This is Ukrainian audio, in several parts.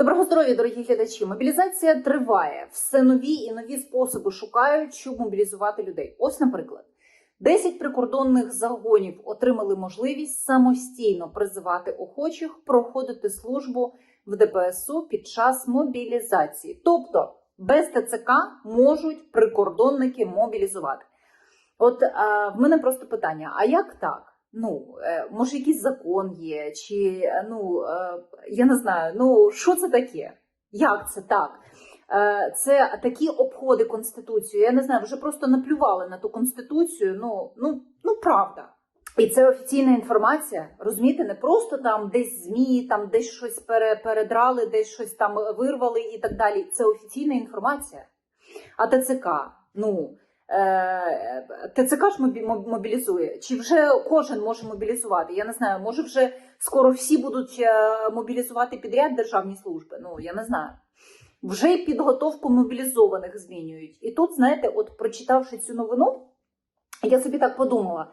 Доброго здоров'я, дорогі глядачі. Мобілізація триває. Все нові і нові способи шукають, щоб мобілізувати людей. Ось, наприклад, 10 прикордонних загонів отримали можливість самостійно призивати охочих проходити службу в ДПСУ під час мобілізації. Тобто без ТЦК можуть прикордонники мобілізувати. От а, в мене просто питання: а як так? Ну, е, може, якийсь закон є, чи е, ну е, я не знаю, ну що це таке? Як це так? Це такі обходи Конституції. Я не знаю, вже просто наплювали на ту конституцію. Ну, ну, ну правда. І це офіційна інформація. Розумієте, не просто там десь змі, там десь щось пере, передрали, десь щось там вирвали і так далі. Це офіційна інформація. А ТЦК, ну. Е, ТЦК ж мобілізує, чи вже кожен може мобілізувати? Я не знаю, може вже скоро всі будуть е, мобілізувати підряд державні служби. Ну я не знаю. Вже підготовку мобілізованих змінюють. І тут, знаєте, от прочитавши цю новину, я собі так подумала: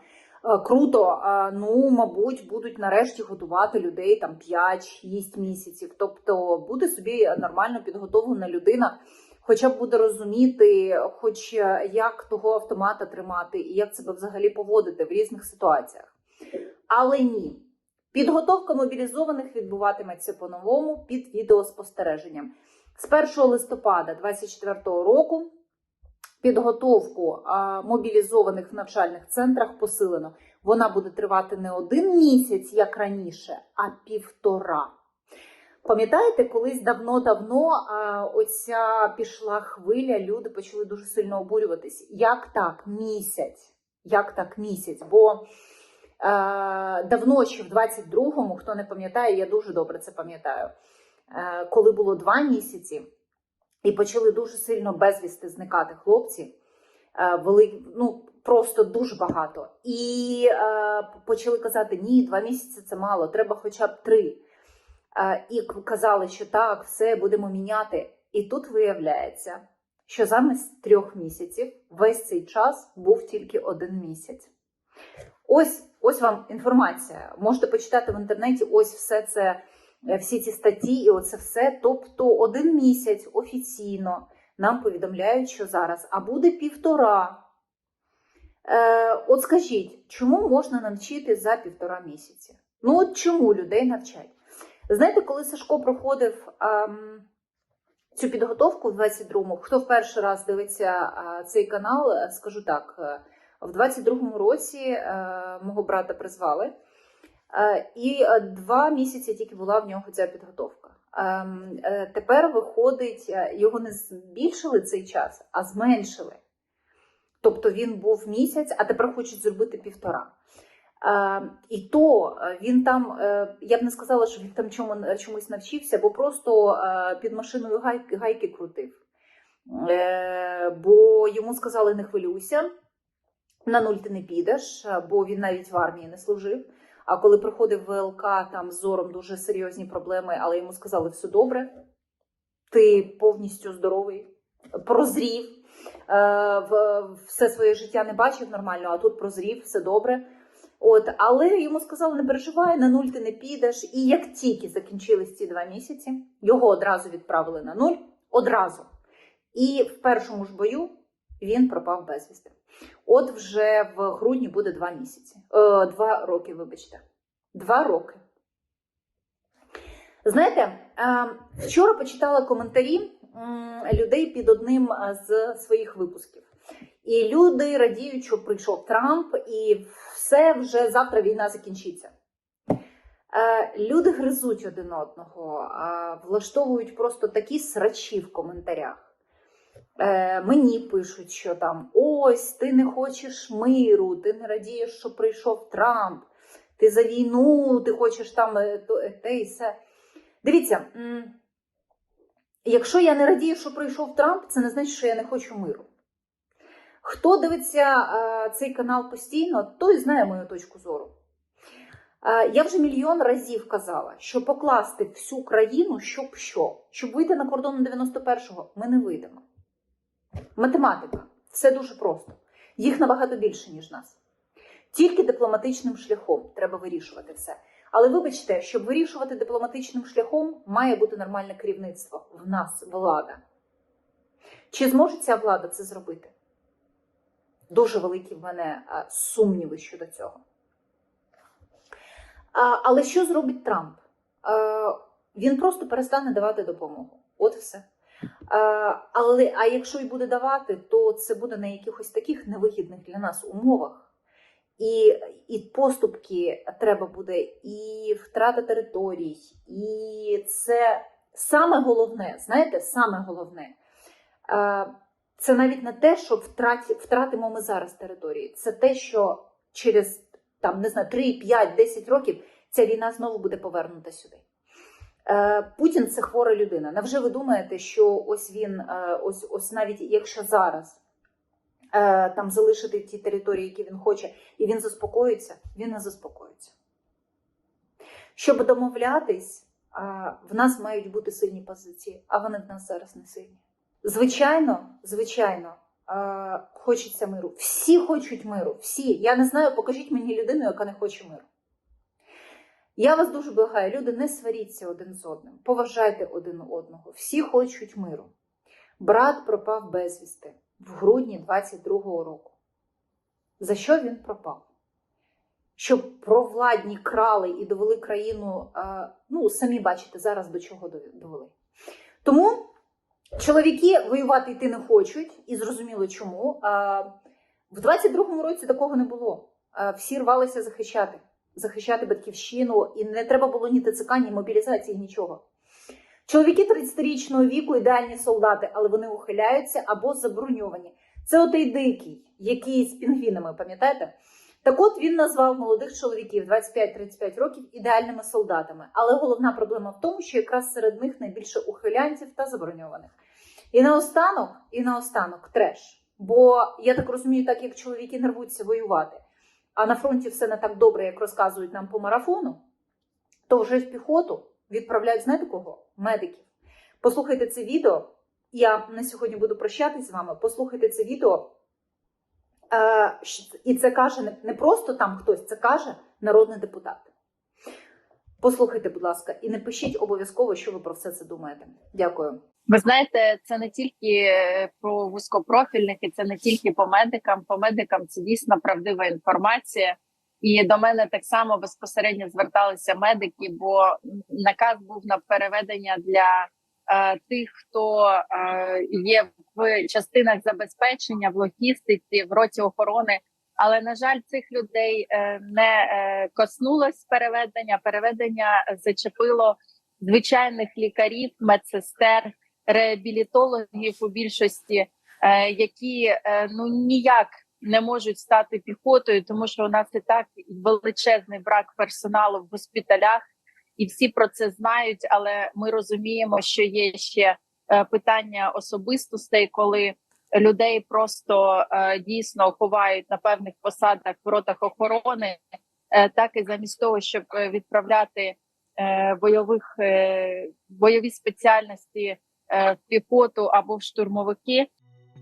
е, круто, ну, мабуть, будуть нарешті готувати людей там 5-6 місяців. Тобто буде собі нормально підготовлена людина. Хоча б буде розуміти, хоч е, як того автомата тримати і як себе взагалі поводити в різних ситуаціях. Але ні, підготовка мобілізованих відбуватиметься по-новому під відеоспостереженням. З 1 листопада 2024 року підготовку мобілізованих в навчальних центрах посилено. Вона буде тривати не один місяць, як раніше, а півтора. Пам'ятаєте, колись давно-давно оця пішла хвиля, люди почали дуже сильно обурюватись. Як так місяць? Як так місяць? Бо давно ще в 22-му, хто не пам'ятає, я дуже добре це пам'ятаю. Коли було два місяці, і почали дуже сильно безвісти зникати хлопці, вели, ну, просто дуже багато. І почали казати: ні, два місяці це мало, треба хоча б три. І казали, що так, все будемо міняти. І тут виявляється, що замість трьох місяців весь цей час був тільки один місяць. Ось, ось вам інформація. Можете почитати в інтернеті ось все це, е, всі ці статті, і оце все. Тобто, один місяць офіційно нам повідомляють, що зараз, а буде півтора. Е, от скажіть, чому можна навчити за півтора місяці? Ну от чому людей навчать? Знаєте, коли Сашко проходив ем, цю підготовку в 22-му, хто в перший раз дивиться е, цей канал, е, скажу так: е, в 22-му році е, мого брата призвали, е, і е, два місяці тільки була в нього ця підготовка. Ем, е, тепер виходить, е, його не збільшили цей час, а зменшили. Тобто він був місяць, а тепер хочуть зробити півтора. І то е, він там, е, я б не сказала, що він там чому, чомусь навчився, бо просто е, під машиною гайки, гайки крутив. Бо йому сказали, не хвилюйся, на нуль ти не підеш, бо він навіть в армії не служив. А коли приходив ВЛК, там з зором дуже серйозні проблеми, але йому сказали, все добре, ти повністю здоровий, прозрів, все своє життя не бачив нормально, а тут прозрів, все добре. От, але йому сказали, не переживай, на нуль ти не підеш. І як тільки закінчились ці два місяці, його одразу відправили на нуль, одразу. І в першому ж бою він пропав безвісти. От вже в грудні буде два місяці. Е, два роки, вибачте. Два роки. Знаєте, е, вчора почитала коментарі людей під одним е, з своїх випусків. І люди радіють, що прийшов Трамп, і все вже завтра війна закінчиться. Е, Люди гризуть один одного, е, влаштовують просто такі срачі в коментарях. Е, Мені пишуть, що там ось ти не хочеш миру, ти не радієш, що прийшов Трамп, ти за війну, ти хочеш там те і все. Дивіться, якщо я не радію, що прийшов Трамп, це не значить, що я не хочу миру. Хто дивиться е, цей канал постійно, той знає мою точку зору. Е, я вже мільйон разів казала, що покласти всю країну, щоб що? Щоб вийти на кордон 91-го, ми не вийдемо. Математика все дуже просто. Їх набагато більше, ніж нас. Тільки дипломатичним шляхом треба вирішувати все. Але вибачте, щоб вирішувати дипломатичним шляхом, має бути нормальне керівництво. В нас влада. Чи зможе ця влада це зробити? Дуже великі в мене сумніви щодо цього. Але що зробить Трамп? Він просто перестане давати допомогу. От все. А, але а якщо і буде давати, то це буде на якихось таких невигідних для нас умовах. І, і поступки треба буде, і втрата територій, і це саме головне, знаєте, саме головне. Це навіть не те, що втраті, втратимо ми зараз території. Це те, що через там, не знаю, 3, 5, 10 років ця війна знову буде повернута сюди. Е, Путін це хвора людина. Невже ви думаєте, що ось він, е, ось, ось навіть якщо зараз е, там залишити ті території, які він хоче, і він заспокоїться, він не заспокоїться. Щоб домовлятись, е, в нас мають бути сильні позиції, а вони в нас зараз не сильні. Звичайно, звичайно, е, хочеться миру. Всі хочуть миру. Всі. Я не знаю, покажіть мені людину, яка не хоче миру. Я вас дуже благаю, люди, не сваріться один з одним, поважайте один одного. Всі хочуть миру. Брат пропав безвісти в грудні 22-го року. За що він пропав? Щоб провладні крали і довели країну, е, ну, самі бачите, зараз до чого довели. Тому чоловіки воювати йти не хочуть, і зрозуміло чому. В 22-му році такого не було. Всі рвалися захищати, захищати батьківщину, і не треба було ні ТЦК, ні мобілізації, нічого. Чоловіки 30-річного віку ідеальні солдати, але вони ухиляються або заброньовані. Це отей дикий, який з пінгвінами, пам'ятаєте? Так от він назвав молодих чоловіків 25-35 років ідеальними солдатами. Але головна проблема в тому, що якраз серед них найбільше ухилянців та заброньованих. І наостанок, і наостанок треш. Бо я так розумію, так як чоловіки не рвуться воювати, а на фронті все не так добре, як розказують нам по марафону, то вже в піхоту відправляють, знаєте кого? Медиків. Послухайте це відео. Я на сьогодні буду прощатись з вами. Послухайте це відео. Е, і це каже не- просто там хтось, це каже народний депутат. Послухайте, будь ласка, і напишіть обов'язково, що ви про все це думаєте. Дякую. Ви знаєте, це не тільки е, про вузькопрофільних, і це не тільки по медикам. По медикам це дійсно правдива інформація. І до мене так само безпосередньо зверталися медики, бо наказ був на переведення для е, тих, хто е, є в частинах забезпечення, в логістиці, в роті охорони. Але на жаль, цих людей е, не е, коснулось переведення. Переведення зачепило звичайних лікарів, медсестер, реабілітологів у більшості, е, які ну ніяк не можуть стати піхотою, тому що у нас і так величезний брак персоналу в госпіталях, і всі про це знають. Але ми розуміємо, що є ще питання особистостей, коли людей просто е, дійсно ховають на певних посадах в ротах охорони, е, так і замість того, щоб е, відправляти е, бойових е, бойові спеціальності е, в піхоту або в штурмовики.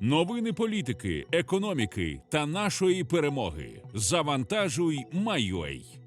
Новини політики, економіки та нашої перемоги. Завантажуй, Майой.